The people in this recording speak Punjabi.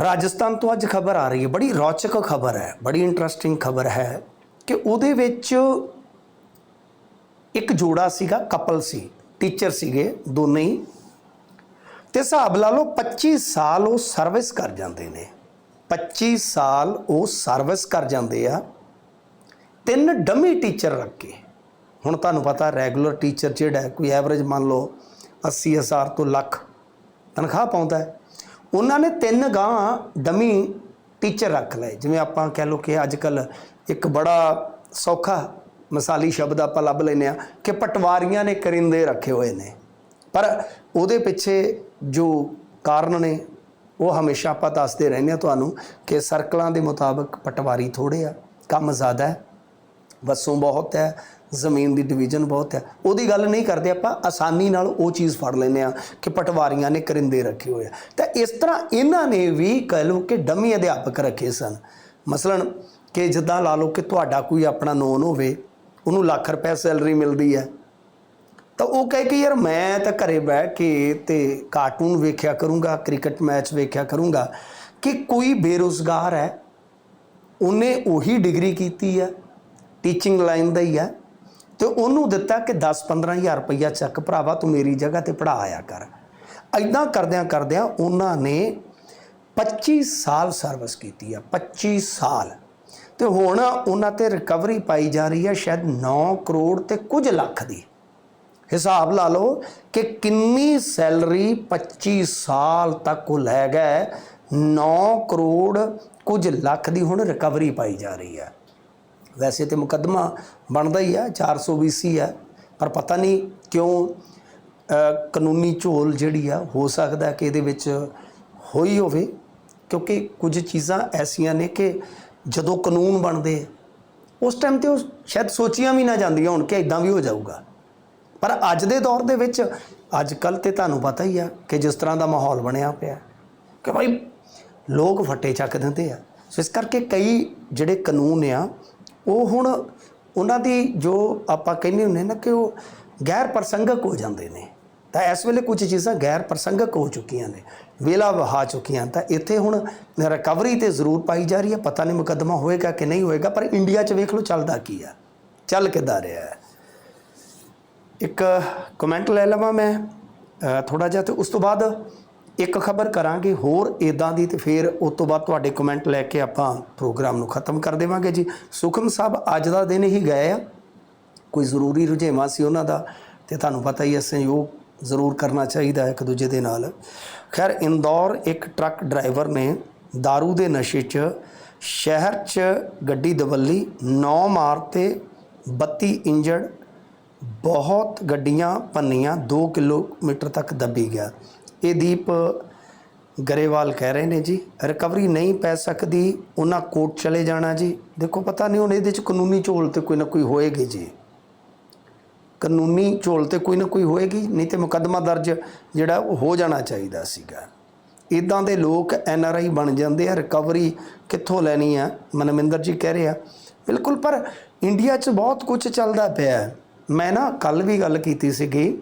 ਰਾਜਸਥਾਨ ਤੋਂ ਅੱਜ ਖਬਰ ਆ ਰਹੀ ਹੈ। ਬੜੀ ਰੌਚਕ ਖਬਰ ਹੈ। ਬੜੀ ਇੰਟਰਸਟਿੰਗ ਖਬਰ ਹੈ ਕਿ ਉਹਦੇ ਵਿੱਚ ਇੱਕ ਜੋੜਾ ਸੀਗਾ ਕਪਲ ਸੀ ਟੀਚਰ ਸੀਗੇ ਦੋਨੇ ਹੀ। ਤੇ ਹਿਸਾਬ ਲਾ ਲਓ 25 ਸਾਲ ਉਹ ਸਰਵਿਸ ਕਰ ਜਾਂਦੇ ਨੇ। 25 ਸਾਲ ਉਹ ਸਰਵਿਸ ਕਰ ਜਾਂਦੇ ਆ। ਤਿੰਨ ਡਮੀ ਟੀਚਰ ਰੱਖ। ਕੇ ਹੁਣ ਤੁਹਾਨੂੰ ਪਤਾ ਰੈਗੂਲਰ ਟੀਚਰ ਜਿਹੜਾ ਕੋਈ ਐਵਰੇਜ ਮੰਨ ਲਓ 80000 ਤੋਂ ਲੱਖ ਤਨਖਾਹ ਪਾਉਂਦਾ ਹੈ। ਉਹਨਾਂ ਨੇ ਤਿੰਨ ਗਾਂ ਡਮੀ ਟੀਚਰ ਰੱਖ ਲਏ। ਜਿਵੇਂ ਆਪਾਂ ਕਹਿ ਲਓ ਕਿ ਅੱਜ ਕੱਲ ਇੱਕ ਬੜਾ ਸੌਖਾ ਮਿਸਾਲੀ ਸ਼ਬਦ ਆਪਾਂ ਲੱਭ ਲੈਨੇ ਆ ਕਿ ਪਟਵਾਰੀਆਂ ਨੇ ਕਰਿੰਦੇ ਰੱਖੇ ਹੋਏ ਨੇ। ਪਰ ਉਹਦੇ ਪਿੱਛੇ ਜੋ ਕਾਰਨ ਨੇ, ਉਹ ਹਮੇਸ਼ਾ ਆਪਾਂ ਦੱਸਦੇ ਰਹਿੰਦੇ ਆ ਤੁਹਾਨੂੰ ਕਿ ਸਰਕਲਾਂ ਦੇ ਮੁਤਾਬਕ ਪਟਵਾਰੀ ਥੋੜੇ ਆ, ਕੰਮ ਜ਼ਿਆਦਾ ਹੈ। ਵਸੋਂ ਬਹੁਤ ਹੈ, ਜ਼ਮੀਨ ਦੀ ਡਿਵੀਜ਼ਨ ਬਹੁਤ ਹੈ। ਉਹਦੀ ਗੱਲ ਨਹੀਂ ਕਰਦੇ ਆਪਾਂ, ਆਸਾਨੀ ਨਾਲ ਉਹ ਚੀਜ਼ ਫੜ ਲੈਂਦੇ ਆ ਕਿ ਪਟਵਾਰੀਆਂ ਨੇ ਕਰਿੰਦੇ ਰੱਖੇ ਹੋਏ ਆ। ਤਾਂ ਇਸ ਤਰ੍ਹਾਂ ਇਹਨਾਂ ਨੇ ਵੀ ਕਹਿ ਲਓ ਕਿ ਡਮੀ ਅਧਿਆਪਕ ਰੱਖੇ ਸਨ। ਮਸਲਨ ਕਿ ਜਿੱਦਾਂ ਲਾ ਲਓ ਕਿ ਤੁਹਾਡਾ ਕੋਈ ਆਪਣਾ ਨੋਨ ਹੋਵੇ, ਉਹਨੂੰ ਲੱਖ ਰੁਪਏ ਸੈਲਰੀ ਮਿਲਦੀ ਹੈ। ਤਾਂ ਉਹ ਕਹੇ ਕਿ ਯਾਰ ਮੈਂ ਤਾਂ ਘਰੇ ਬਹਿ ਕੇ ਤੇ ਕਾਰਟੂਨ ਵੇਖਿਆ ਕਰੂੰਗਾ, ਕ੍ਰਿਕਟ ਮੈਚ ਵੇਖਿਆ ਕਰੂੰਗਾ ਕਿ ਕੋਈ ਬੇਰੁਜ਼ਗਾਰ ਹੈ, ਉਹਨੇ ਉਹੀ ਡਿਗਰੀ ਕੀਤੀ ਹੈ। ਟੀਚਿੰਗ ਲਾਈਨ ਦਾ ਹੀ ਹੈ ਤੇ ਉਹਨੂੰ ਦਿੱਤਾ ਕਿ 10-15000 ਰੁਪਈਆ ਚੱਕ ਭਰਾਵਾ, ਤੂੰ ਮੇਰੀ ਜਗ੍ਹਾ ਤੇ ਪੜ੍ਹਾ ਆਇਆ ਕਰ। ਐਦਾਂ ਕਰਦਿਆਂ ਕਰਦਿਆਂ ਉਹਨਾਂ ਨੇ 25 ਸਾਲ ਸਰਵਿਸ ਕੀਤੀ ਆ 25 ਸਾਲ। ਤੇ ਹੁਣ ਉਹਨਾਂ ਤੇ ਰਿਕਵਰੀ ਪਾਈ ਜਾ ਰਹੀ ਹੈ ਸ਼ਾਇਦ 9 ਕਰੋੜ ਤੇ ਕੁਝ ਲੱਖ ਦੀ। ਹਿਸਾਬ ਲਾ ਲਓ ਕਿ ਕਿੰਨੀ ਸੈਲਰੀ 25 ਸਾਲ ਤੱਕ ਉਹ ਲੈ ਗਏ 9 ਕਰੋੜ ਕੁਝ ਲੱਖ ਦੀ ਹੁਣ ਰਿਕਵਰੀ ਪਾਈ ਜਾ ਰਹੀ ਹੈ ਵੈਸੇ ਤੇ ਮੁਕੱਦਮਾ ਬਣਦਾ ਹੀ ਹੈ 420 ਹੈ ਪਰ ਪਤਾ ਨਹੀਂ ਕਿਉਂ ਕਾਨੂੰਨੀ ਝੋਲ ਜਿਹੜੀ ਆ, ਹੋ ਸਕਦਾ ਕਿ ਇਹਦੇ ਵਿੱਚ ਹੋਈ ਹੋਵੇ, ਕਿਉਂਕਿ ਕੁਝ ਚੀਜ਼ਾਂ ਐਸੀਆਂ ਨੇ ਕਿ ਜਦੋਂ ਕਾਨੂੰਨ ਬਣਦੇ, ਉਸ ਟਾਈਮ ਤੇ ਉਹ ਸ਼ਾਇਦ ਸੋਚੀਆਂ ਵੀ ਨਾ ਜਾਂਦੀਆਂ ਹੁਣ ਕਿ ਇਦਾਂ ਵੀ ਹੋ ਜਾਊਗਾ। ਪਰ ਅੱਜ ਦੇ ਦੌਰ ਦੇ ਵਿੱਚ ਅੱਜ ਕੱਲ ਤੇ ਤੁਹਾਨੂੰ ਪਤਾ ਹੀ ਆ ਕਿ ਜਿਸ ਤਰ੍ਹਾਂ ਦਾ ਮਾਹੌਲ ਬਣਿਆ ਪਿਆ, ਕਿ ਭਾਈ ਲੋਕ ਫੱਟੇ ਚੱਕ ਦਿੰਦੇ ਆ। ਸੋ ਇਸ ਕਰਕੇ ਕਈ ਜਿਹੜੇ ਕਾਨੂੰਨ ਆ ਉਹ ਹੁਣ ਉਹਨਾਂ ਦੀ ਜੋ ਆਪਾਂ ਕਹਿੰਦੇ ਹੁੰਦੇ ਨਾ ਕਿ ਉਹ ਗੈਰ ਪ੍ਰਸੰਗਕ ਹੋ ਜਾਂਦੇ ਨੇ। ਤਾਂ ਇਸ ਵੇਲੇ ਕੁਝ ਚੀਜ਼ਾਂ ਗੈਰ ਪ੍ਰਸੰਗਕ ਹੋ ਚੁੱਕੀਆਂ ਨੇ। ਵੇਲਾ ਵਹਾ ਚੁੱਕੀਆਂ ਤਾਂ ਇੱਥੇ ਹੁਣ ਰਿਕਵਰੀ ਤੇ ਜ਼ਰੂਰ ਪਾਈ ਜਾ ਰਹੀ ਹੈ। ਪਤਾ ਨਹੀਂ ਮੁਕੱਦਮਾ ਹੋਏਗਾ ਕਿ ਨਹੀਂ ਹੋਏਗਾ, ਪਰ ਇੰਡੀਆ 'ਚ ਵੇਖ ਲਓ ਚੱਲਦਾ ਕੀ ਆ। ਚੱਲ ਕਿੱਦਾਂ ਰਿਹਾ ਹੈ। ਇੱਕ ਕਮੈਂਟ ਲੈ ਲਵਾਂ ਮੈਂ ਥੋੜਾ ਜਿਹਾ ਤੇ ਉਸ ਤੋਂ ਬਾਅਦ ਇੱਕ ਖਬਰ ਕਰਾਂਗੇ ਹੋਰ ਇਦਾਂ ਦੀ ਤੇ ਫਿਰ ਉਸ ਤੋਂ ਬਾਅਦ ਤੁਹਾਡੇ ਕਮੈਂਟ ਲੈ ਕੇ ਆਪਾਂ ਪ੍ਰੋਗਰਾਮ ਨੂੰ ਖਤਮ ਕਰ ਦੇਵਾਂਗੇ ਜੀ। ਸੁਖਮ ਸਾਹਿਬ, ਅੱਜ ਦਾ ਦਿਨ ਹੀ ਗਏ ਆ। ਕੋਈ ਜ਼ਰੂਰੀ ਰੁਝੇਵਾਂ ਸੀ ਉਹਨਾਂ ਦਾ ਤੇ ਤੁਹਾਨੂੰ ਪਤਾ ਹੀ ਹੈ ਸੰਯੋਗ ਜ਼ਰੂਰ ਕਰਨਾ ਚਾਹੀਦਾ ਹੈ ਇੱਕ ਦੂਜੇ ਦੇ ਨਾਲ। ਖੈਰ, ਇੰਦੌਰ ਇੱਕ ਟਰੱਕ ਡਰਾਈਵਰ ਨੇ दारू ਦੇ ਨਸ਼ੇ 'ਚ ਸ਼ਹਿਰ 'ਚ ਗੱਡੀ ਦਵੱਲੀ 9 ਮਾਰ ਤੇ 32 ਇੰਜਰਡ ਬਹੁਤ ਗੱਡੀਆਂ ਭੰਨੀਆਂ 2 ਕਿਲੋਮੀਟਰ ਤੱਕ ਦੱਬੀ ਗਿਆ। ਇਹ ਦੀਪ ਗਰੇਵਾਲ ਕਹਿ ਰਹੇ ਨੇ ਜੀ ਰਿਕਵਰੀ ਨਹੀਂ ਪੈ ਸਕਦੀ, ਉਹਨਾਂ ਕੋਰਟ ਚਲੇ ਜਾਣਾ ਜੀ। ਦੇਖੋ, ਪਤਾ ਨਹੀਂ ਹੁਣ ਇਹਦੇ ਚ ਕਾਨੂੰਨੀ ਝੋਲ ਤੇ ਕੋਈ ਨਾ ਕੋਈ ਹੋਏਗੀ ਜੀ। ਕਾਨੂੰਨੀ ਝੋਲ ਤੇ ਕੋਈ ਨਾ ਕੋਈ ਹੋਏਗੀ, ਨਹੀਂ ਤੇ ਮੁਕੱਦਮਾ ਦਰਜ ਜਿਹੜਾ ਉਹ ਹੋ ਜਾਣਾ ਚਾਹੀਦਾ ਸੀਗਾ। ਇਦਾਂ ਦੇ ਲੋਕ ਐਨ ਆਰ ਆਈ ਬਣ ਜਾਂਦੇ ਆ ਰਿਕਵਰੀ ਕਿੱਥੋਂ ਲੈਣੀ ਆ, ਮਨਮਿੰਦਰ ਜੀ ਕਹਿ ਰਹੇ ਆ। ਬਿਲਕੁਲ, ਪਰ ਇੰਡੀਆ 'ਚ ਬਹੁਤ ਕੁਝ ਚੱਲਦਾ ਪਿਆ। ਮੈਂ ਨਾ ਕੱਲ ਵੀ ਗੱਲ ਕੀਤੀ ਸੀਗੀ